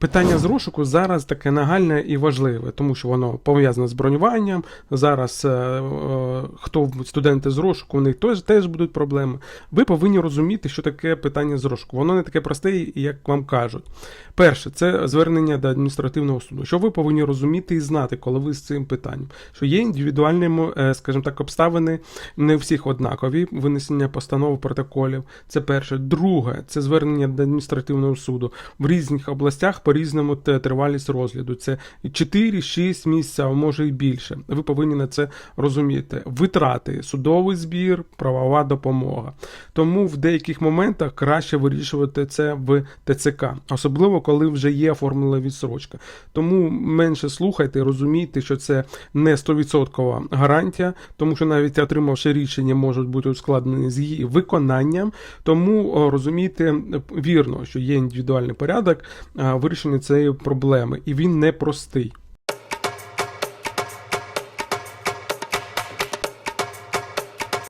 Питання з розшуку зараз таке нагальне і важливе, тому що воно пов'язане з бронюванням. Зараз е, е, хто студенти з розшуку, у них теж, теж будуть проблеми. Ви повинні розуміти, що таке питання з розшуку. Воно не таке просте, як вам кажуть. Перше, це звернення до адміністративного суду. Що ви повинні розуміти і знати, коли ви з цим питанням? Що є індивідуальні, е, скажімо так, обставини, не у всіх однакові, винесення постанов протоколів. Це перше. Друге, це звернення до адміністративного суду в різних областях по-різному тривалість розгляду. Це 4-6 місяців, а може і більше. Ви повинні на це розуміти. Витрати, судовий збір, правова допомога. Тому в деяких моментах краще вирішувати це в ТЦК, особливо коли вже є оформлена відсрочка. Тому менше слухайте, розумійте, що це не 100% гарантія, тому що навіть отримавши рішення, можуть бути ускладнені з її виконанням. Тому розумійте вірно, що є індивідуальний порядок вирішення цієї проблеми, і він непростий.